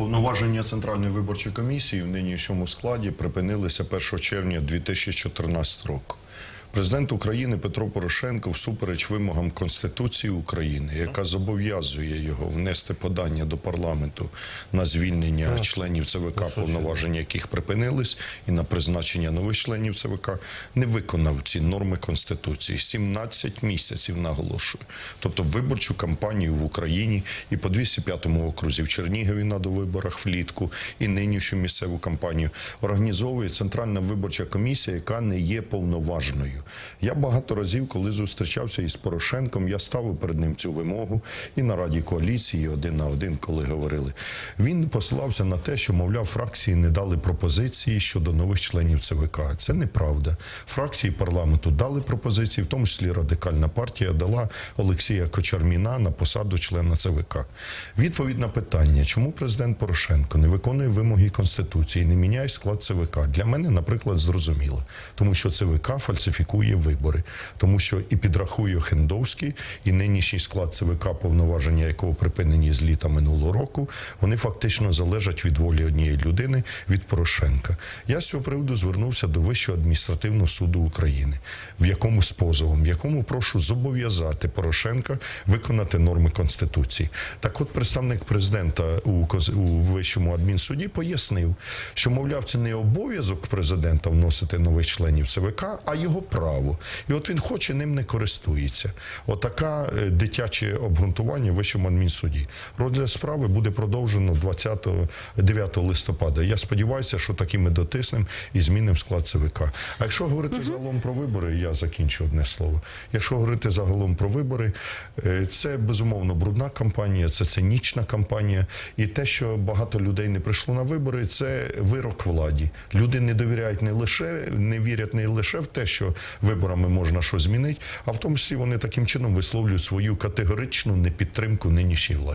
Повноваження Центральної виборчої комісії в нинішньому складі припинилися 1 червня 2014 року. Президент України Петро Порошенко, всупереч вимогам Конституції України, яка зобов'язує його внести подання до парламенту на звільнення членів ЦВК, повноваження яких припинились, і на призначення нових членів ЦВК, не виконав ці норми Конституції. 17 місяців наголошую. Тобто виборчу кампанію в Україні і по 205 окрузі в Чернігові на довиборах влітку, і нинішню місцеву кампанію організовує Центральна виборча комісія, яка не є повноважною. Я багато разів, коли зустрічався із Порошенком, я ставив перед ним цю вимогу і на раді коаліції один на один, коли говорили. Він посилався на те, що мовляв, фракції не дали пропозиції щодо нових членів ЦВК. Це неправда. Фракції парламенту дали пропозиції, в тому числі радикальна партія дала Олексія Кочарміна на посаду члена ЦВК. Відповідь на питання, чому президент Порошенко не виконує вимоги Конституції, не міняє склад ЦВК, для мене, наприклад, зрозуміло, тому що ЦВК фальсифікує вибори, тому що і підрахує Хендовський, і нинішній склад ЦВК, повноваження якого припинені з літа минулого року, вони фактично залежать від волі однієї людини від Порошенка. Я з цього приводу звернувся до Вищого адміністративного суду України, в якому з позовом, в якому прошу зобов'язати Порошенка виконати норми Конституції. Так, от представник президента у, у Вищому адмінсуді пояснив, що мовляв, це не обов'язок президента вносити нових членів ЦВК, а його право. І от він хоче ним не користується. Отака е, дитяче обґрунтування в Вищому адмінсуді. Розгляд справи буде продовжено 20 9 листопада. Я сподіваюся, що таки ми дотиснемо і змінимо склад ЦВК. А якщо говорити загалом про вибори, я закінчу одне слово. Якщо говорити загалом про вибори, е, це безумовно брудна кампанія, це цинічна кампанія. І те, що багато людей не прийшло на вибори, це вирок владі. Люди не довіряють не лише не вірять не лише в те, що виборами можна щось змінити, а в тому числі вони таким чином висловлюють свою категоричну непідтримку нинішній владі.